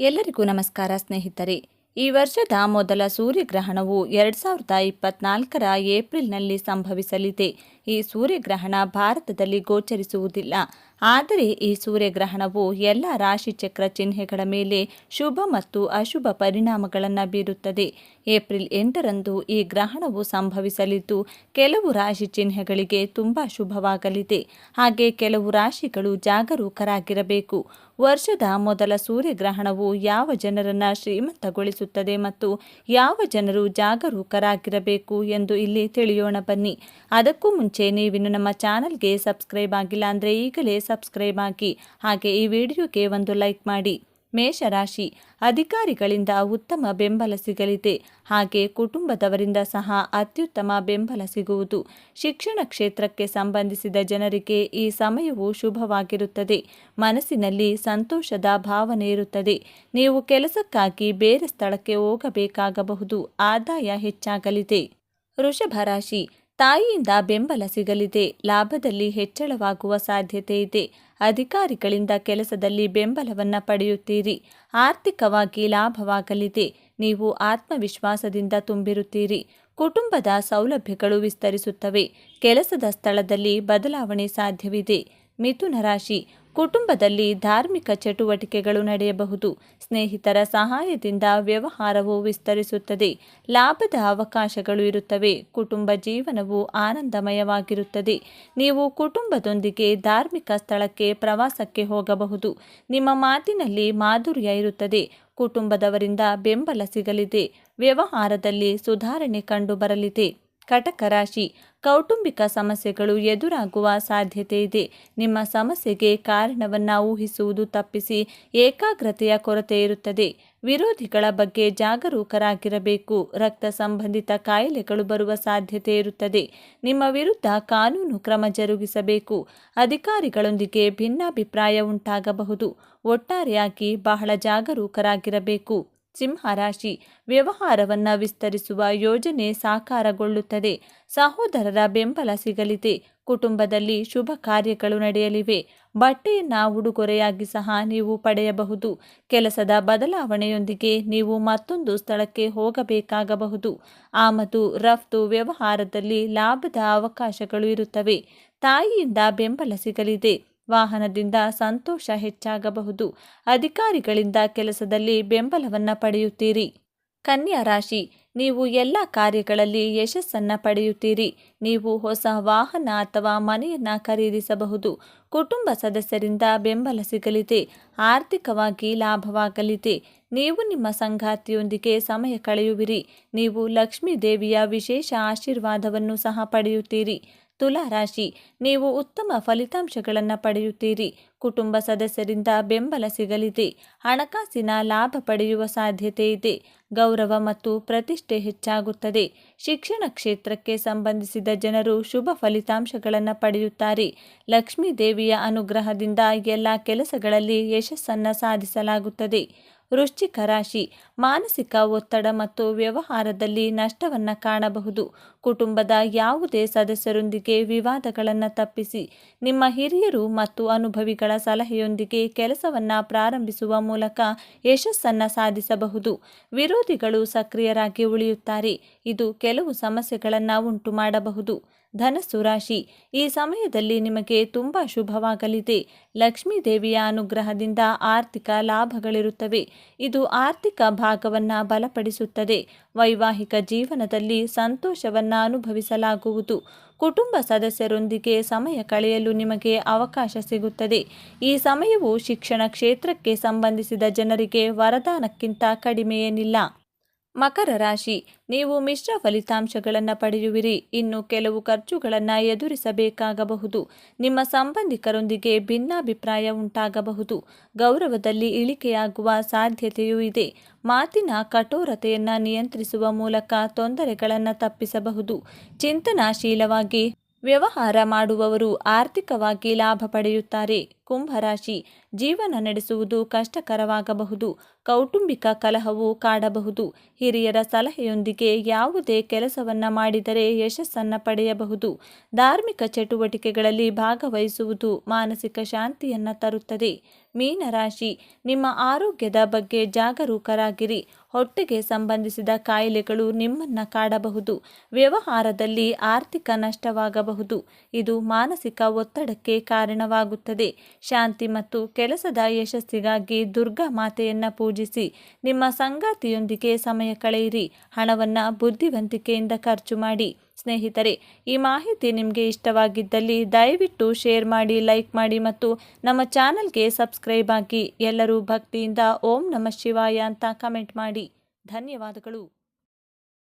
ಎಲ್ಲರಿಗೂ ನಮಸ್ಕಾರ ಸ್ನೇಹಿತರೆ. ಈ ವರ್ಷದ ಮೊದಲ ಸೂರ್ಯಗ್ರಹಣವು ಎರಡು ಸಾವಿರದ ಇಪ್ಪತ್ನಾಲ್ಕರ ಏಪ್ರಿಲ್ನಲ್ಲಿ ಸಂಭವಿಸಲಿದೆ. ಈ ಸೂರ್ಯಗ್ರಹಣ ಭಾರತದಲ್ಲಿ ಗೋಚರಿಸುವುದಿಲ್ಲ. ಆದರೆ ಈ ಸೂರ್ಯಗ್ರಹಣವು ಎಲ್ಲ ರಾಶಿಚಕ್ರ ಚಿಹ್ನೆಗಳ ಮೇಲೆ ಶುಭ ಮತ್ತು ಅಶುಭ ಪರಿಣಾಮಗಳನ್ನು ಬೀರುತ್ತದೆ. ಏಪ್ರಿಲ್ ಎಂಟರಂದು ಈ ಗ್ರಹಣವು ಸಂಭವಿಸಲಿದ್ದು, ಕೆಲವು ರಾಶಿ ಚಿಹ್ನೆಗಳಿಗೆ ತುಂಬ ಶುಭವಾಗಲಿದೆ. ಹಾಗೆ ಕೆಲವು ರಾಶಿಗಳು ಜಾಗರೂಕರಾಗಿರಬೇಕು. ವರ್ಷದ ಮೊದಲ ಸೂರ್ಯಗ್ರಹಣವು ಯಾವ ಜನರನ್ನು ಶ್ರೀಮಂತಗೊಳಿಸುತ್ತದೆ ಮತ್ತು ಯಾವ ಜನರು ಜಾಗರೂಕರಾಗಿರಬೇಕು ಎಂದು ಇಲ್ಲಿ ತಿಳಿಯೋಣ ಬನ್ನಿ. ಅದಕ್ಕೂ ಮುಂಚೆ ನೀವಿನ್ನು ನಮ್ಮ ಚಾನಲ್ಗೆ ಸಬ್ಸ್ಕ್ರೈಬ್ ಆಗಿಲ್ಲ ಅಂದರೆ ಈಗಲೇ ಸಬ್ಸ್ಕ್ರೈಬ್ ಆಗಿ. ಹಾಗೆ ಈ ವಿಡಿಯೋಗೆ ಒಂದು ಲೈಕ್ ಮಾಡಿ. ಮೇಷರಾಶಿ ಅಧಿಕಾರಿಗಳಿಂದ ಉತ್ತಮ ಬೆಂಬಲ ಸಿಗಲಿದೆ. ಹಾಗೆ ಕುಟುಂಬದವರಿಂದ ಸಹ ಅತ್ಯುತ್ತಮ ಬೆಂಬಲ ಸಿಗುವುದು. ಶಿಕ್ಷಣ ಕ್ಷೇತ್ರಕ್ಕೆ ಸಂಬಂಧಿಸಿದ ಜನರಿಗೆ ಈ ಸಮಯವು ಶುಭವಾಗಿರುತ್ತದೆ. ಮನಸ್ಸಿನಲ್ಲಿ ಸಂತೋಷದ ಭಾವನೆ ಇರುತ್ತದೆ. ನೀವು ಕೆಲಸಕ್ಕಾಗಿ ಬೇರೆ ಸ್ಥಳಕ್ಕೆ ಹೋಗಬೇಕಾಗಬಹುದು. ಆದಾಯ ಹೆಚ್ಚಾಗಲಿದೆ. ವೃಷಭ ರಾಶಿ ತಾಯಿಯಿಂದ ಬೆಂಬಲ ಸಿಗಲಿದೆ. ಲಾಭದಲ್ಲಿ ಹೆಚ್ಚಳವಾಗುವ ಸಾಧ್ಯತೆ ಇದೆ. ಅಧಿಕಾರಿಗಳಿಂದ ಕೆಲಸದಲ್ಲಿ ಬೆಂಬಲವನ್ನು ಪಡೆಯುತ್ತೀರಿ. ಆರ್ಥಿಕವಾಗಿ ಲಾಭವಾಗಲಿದೆ. ನೀವು ಆತ್ಮವಿಶ್ವಾಸದಿಂದ ತುಂಬಿರುತ್ತೀರಿ. ಕುಟುಂಬದ ಸೌಲಭ್ಯಗಳು ವಿಸ್ತರಿಸುತ್ತವೆ. ಕೆಲಸದ ಸ್ಥಳದಲ್ಲಿ ಬದಲಾವಣೆ ಸಾಧ್ಯವಿದೆ. ಮಿಥುನ ರಾಶಿ ಕುಟುಂಬದಲ್ಲಿ ಧಾರ್ಮಿಕ ಚಟುವಟಿಕೆಗಳು ನಡೆಯಬಹುದು. ಸ್ನೇಹಿತರ ಸಹಾಯದಿಂದ ವ್ಯವಹಾರವು ವಿಸ್ತರಿಸುತ್ತದೆ. ಲಾಭದ ಅವಕಾಶಗಳು ಇರುತ್ತವೆ. ಕುಟುಂಬ ಜೀವನವು ಆನಂದಮಯವಾಗಿರುತ್ತದೆ. ನೀವು ಕುಟುಂಬದೊಂದಿಗೆ ಧಾರ್ಮಿಕ ಸ್ಥಳಕ್ಕೆ ಪ್ರವಾಸಕ್ಕೆ ಹೋಗಬಹುದು. ನಿಮ್ಮ ಮಾತಿನಲ್ಲಿ ಮಾಧುರ್ಯ ಇರುತ್ತದೆ. ಕುಟುಂಬದವರಿಂದ ಬೆಂಬಲ ಸಿಗಲಿದೆ. ವ್ಯವಹಾರದಲ್ಲಿ ಸುಧಾರಣೆ ಕಂಡುಬರಲಿದೆ. ಕಟಕ ರಾಶಿ. ಕೌಟುಂಬಿಕ ಸಮಸ್ಯೆಗಳು ಎದುರಾಗುವ ಸಾಧ್ಯತೆ ಇದೆ. ನಿಮ್ಮ ಸಮಸ್ಯೆಗೆ ಕಾರಣವನ್ನು ಊಹಿಸುವುದು ತಪ್ಪಿಸಿ ಏಕಾಗ್ರತೆಯ ಕೊರತೆ ಇರುತ್ತದೆ. ವಿರೋಧಿಗಳ ಬಗ್ಗೆ ಜಾಗರೂಕರಾಗಿರಬೇಕು. ರಕ್ತ ಸಂಬಂಧಿತ ಕಾಯಿಲೆಗಳು ಬರುವ ಸಾಧ್ಯತೆ ಇರುತ್ತದೆ. ನಿಮ್ಮ ವಿರುದ್ಧ ಕಾನೂನು ಕ್ರಮ ಜರುಗಿಸಬೇಕು. ಅಧಿಕಾರಿಗಳೊಂದಿಗೆ ಭಿನ್ನಾಭಿಪ್ರಾಯ ಉಂಟಾಗಬಹುದು. ಒಟ್ಟಾರೆಯಾಗಿ ಬಹಳ ಜಾಗರೂಕರಾಗಿರಬೇಕು. ಸಿಂಹರಾಶಿ ವ್ಯವಹಾರವನ್ನು ವಿಸ್ತರಿಸುವ ಯೋಜನೆ ಸಾಕಾರಗೊಳ್ಳುತ್ತದೆ. ಸಹೋದರರ ಬೆಂಬಲ ಸಿಗಲಿದೆ. ಕುಟುಂಬದಲ್ಲಿ ಶುಭ ಕಾರ್ಯಗಳು ನಡೆಯಲಿವೆ. ಬಟ್ಟೆಯನ್ನ ಉಡುಗೊರೆಯಾಗಿ ಸಹ ನೀವು ಪಡೆಯಬಹುದು. ಕೆಲಸದ ಬದಲಾವಣೆಯೊಂದಿಗೆ ನೀವು ಮತ್ತೊಂದು ಸ್ಥಳಕ್ಕೆ ಹೋಗಬೇಕಾಗಬಹುದು. ಆಮದು ರಫ್ತು ವ್ಯವಹಾರದಲ್ಲಿ ಲಾಭದ ಅವಕಾಶಗಳು ಇರುತ್ತವೆ. ತಾಯಿಯಿಂದ ಬೆಂಬಲ ಸಿಗಲಿದೆ. ವಾಹನದಿಂದ ಸಂತೋಷ ಹೆಚ್ಚಾಗಬಹುದು. ಅಧಿಕಾರಿಗಳಿಂದ ಕೆಲಸದಲ್ಲಿ ಬೆಂಬಲವನ್ನು ಪಡೆಯುತ್ತೀರಿ. ಕನ್ಯಾ ರಾಶಿ, ನೀವು ಎಲ್ಲ ಕಾರ್ಯಗಳಲ್ಲಿ ಯಶಸ್ಸನ್ನು ಪಡೆಯುತ್ತೀರಿ. ನೀವು ಹೊಸ ವಾಹನ ಅಥವಾ ಮನೆಯನ್ನು ಖರೀದಿಸಬಹುದು. ಕುಟುಂಬ ಸದಸ್ಯರಿಂದ ಬೆಂಬಲ ಸಿಗಲಿದೆ. ಆರ್ಥಿಕವಾಗಿ ಲಾಭವಾಗಲಿದೆ. ನೀವು ನಿಮ್ಮ ಸಂಗಾತಿಯೊಂದಿಗೆ ಸಮಯ ಕಳೆಯುವಿರಿ. ನೀವು ಲಕ್ಷ್ಮೀ ದೇವಿಯ ವಿಶೇಷ ಆಶೀರ್ವಾದವನ್ನು ಸಹ ಪಡೆಯುತ್ತೀರಿ. ತುಲಾ ರಾಶಿ. ನೀವು ಉತ್ತಮ ಫಲಿತಾಂಶಗಳನ್ನು ಪಡೆಯುತ್ತೀರಿ. ಕುಟುಂಬ ಸದಸ್ಯರಿಂದ ಬೆಂಬಲ ಸಿಗಲಿದೆ. ಹಣಕಾಸಿನ ಲಾಭ ಪಡೆಯುವ ಸಾಧ್ಯತೆ ಇದೆ. ಗೌರವ ಮತ್ತು ಪ್ರತಿಷ್ಠೆ ಹೆಚ್ಚಾಗುತ್ತದೆ. ಶಿಕ್ಷಣ ಕ್ಷೇತ್ರಕ್ಕೆ ಸಂಬಂಧಿಸಿದ ಜನರು ಶುಭ ಫಲಿತಾಂಶಗಳನ್ನು ಪಡೆಯುತ್ತಾರೆ. ಲಕ್ಷ್ಮೀ ದೇವಿಯ ಅನುಗ್ರಹದಿಂದ ಎಲ್ಲ ಕೆಲಸಗಳಲ್ಲಿ ಯಶಸ್ಸನ್ನು ಸಾಧಿಸಲಾಗುತ್ತದೆ. ವೃಶ್ಚಿಕ ರಾಶಿ. ಮಾನಸಿಕ ಒತ್ತಡ ಮತ್ತು ವ್ಯವಹಾರದಲ್ಲಿ ನಷ್ಟವನ್ನು ಕಾಣಬಹುದು. ಕುಟುಂಬದ ಯಾವುದೇ ಸದಸ್ಯರೊಂದಿಗೆ ವಿವಾದಗಳನ್ನು ತಪ್ಪಿಸಿ, ನಿಮ್ಮ ಹಿರಿಯರು ಮತ್ತು ಅನುಭವಿಗಳ ಸಲಹೆಯೊಂದಿಗೆ ಕೆಲಸವನ್ನು ಪ್ರಾರಂಭಿಸುವ ಮೂಲಕ ಯಶಸ್ಸನ್ನು ಸಾಧಿಸಬಹುದು. ವಿರೋಧಿಗಳು ಸಕ್ರಿಯರಾಗಿ ಉಳಿಯುತ್ತಾರೆ. ಇದು ಕೆಲವು ಸಮಸ್ಯೆಗಳನ್ನು ಉಂಟು ಮಾಡಬಹುದು. ಧನಸ್ಸು ರಾಶಿ. ಈ ಸಮಯದಲ್ಲಿ ನಿಮಗೆ ತುಂಬ ಶುಭವಾಗಲಿದೆ. ಲಕ್ಷ್ಮೀ ದೇವಿಯ ಅನುಗ್ರಹದಿಂದ ಆರ್ಥಿಕ ಲಾಭಗಳಿರುತ್ತವೆ. ಇದು ಆರ್ಥಿಕ ಭಾಗವನ್ನು ಬಲಪಡಿಸುತ್ತದೆ. ವೈವಾಹಿಕ ಜೀವನದಲ್ಲಿ ಸಂತೋಷವನ್ನು ಅನುಭವಿಸಲಾಗುವುದು. ಕುಟುಂಬ ಸದಸ್ಯರೊಂದಿಗೆ ಸಮಯ ಕಳೆಯಲು ನಿಮಗೆ ಅವಕಾಶ ಸಿಗುತ್ತದೆ. ಈ ಸಮಯವು ಶಿಕ್ಷಣ ಕ್ಷೇತ್ರಕ್ಕೆ ಸಂಬಂಧಿಸಿದ ಜನರಿಗೆ ವರದಾನಕ್ಕಿಂತ ಕಡಿಮೆಯೇನಿಲ್ಲ. ಮಕರ ರಾಶಿ, ನೀವು ಮಿಶ್ರ ಫಲಿತಾಂಶಗಳನ್ನು ಪಡೆಯುವಿರಿ. ಇನ್ನು ಕೆಲವು ಖರ್ಚುಗಳನ್ನು ಎದುರಿಸಬೇಕಾಗಬಹುದು. ನಿಮ್ಮ ಸಂಬಂಧಿಕರೊಂದಿಗೆ ಭಿನ್ನಾಭಿಪ್ರಾಯ ಉಂಟಾಗಬಹುದು. ಗೌರವದಲ್ಲಿ ಇಳಿಕೆಯಾಗುವ ಸಾಧ್ಯತೆಯೂ ಇದೆ. ಮಾತಿನ ಕಠೋರತೆಯನ್ನು ನಿಯಂತ್ರಿಸುವ ಮೂಲಕ ತೊಂದರೆಗಳನ್ನು ತಪ್ಪಿಸಬಹುದು. ಚಿಂತನಾಶೀಲವಾಗಿ ವ್ಯವಹಾರ ಮಾಡುವವರು ಆರ್ಥಿಕವಾಗಿ ಲಾಭ ಪಡೆಯುತ್ತಾರೆ. ಕುಂಭರಾಶಿ. ಜೀವನ ನಡೆಸುವುದು ಕಷ್ಟಕರವಾಗಬಹುದು. ಕೌಟುಂಬಿಕ ಕಲಹವು ಕಾಡಬಹುದು. ಹಿರಿಯರ ಸಲಹೆಯೊಂದಿಗೆ ಯಾವುದೇ ಕೆಲಸವನ್ನ ಮಾಡಿದರೆ ಯಶಸ್ಸನ್ನು ಪಡೆಯಬಹುದು. ಧಾರ್ಮಿಕ ಚಟುವಟಿಕೆಗಳಲ್ಲಿ ಭಾಗವಹಿಸುವುದು ಮಾನಸಿಕ ಶಾಂತಿಯನ್ನ ತರುತ್ತದೆ. ಮೀನರಾಶಿ, ನಿಮ್ಮ ಆರೋಗ್ಯದ ಬಗ್ಗೆ ಜಾಗರೂಕರಾಗಿರಿ. ಹೊಟ್ಟೆಗೆ ಸಂಬಂಧಿಸಿದ ಕಾಯಿಲೆಗಳು ನಿಮ್ಮನ್ನ ಕಾಡಬಹುದು. ವ್ಯವಹಾರದಲ್ಲಿ ಆರ್ಥಿಕ ನಷ್ಟವಾಗಬಹುದು. ಇದು ಮಾನಸಿಕ ಒತ್ತಡಕ್ಕೆ ಕಾರಣವಾಗುತ್ತದೆ. ಶಾಂತಿ ಮತ್ತು ಕೆಲಸದ ಯಶಸ್ಸಿಗಾಗಿ ದುರ್ಗಾ ಮಾತೆಯನ್ನ ಪೂಜಿಸಿ, ನಿಮ್ಮ ಸಂಗಾತಿಯೊಂದಿಗೆ ಸಮಯ ಕಳೆಯಿರಿ, ಹಣವನ್ನ ಬುದ್ಧಿವಂತಿಕೆಯಿಂದ ಖರ್ಚು ಮಾಡಿ. ಸ್ನೇಹಿತರೆ, ಈ ಮಾಹಿತಿ ನಿಮಗೆ ಇಷ್ಟವಾಗಿದ್ದಲ್ಲಿ ದಯವಿಟ್ಟು ಶೇರ್ ಮಾಡಿ, ಲೈಕ್ ಮಾಡಿ ಮತ್ತು ನಮ್ಮ ಚಾನಲ್ಗೆ ಸಬ್ಸ್ಕ್ರೈಬ್ ಆಗಿ ಎಲ್ಲರೂ ಭಕ್ತಿಯಿಂದ ಓಂ ನಮಃ ಶಿವಾಯ ಅಂತ ಕಮೆಂಟ್ ಮಾಡಿ. ಧನ್ಯವಾದಗಳು.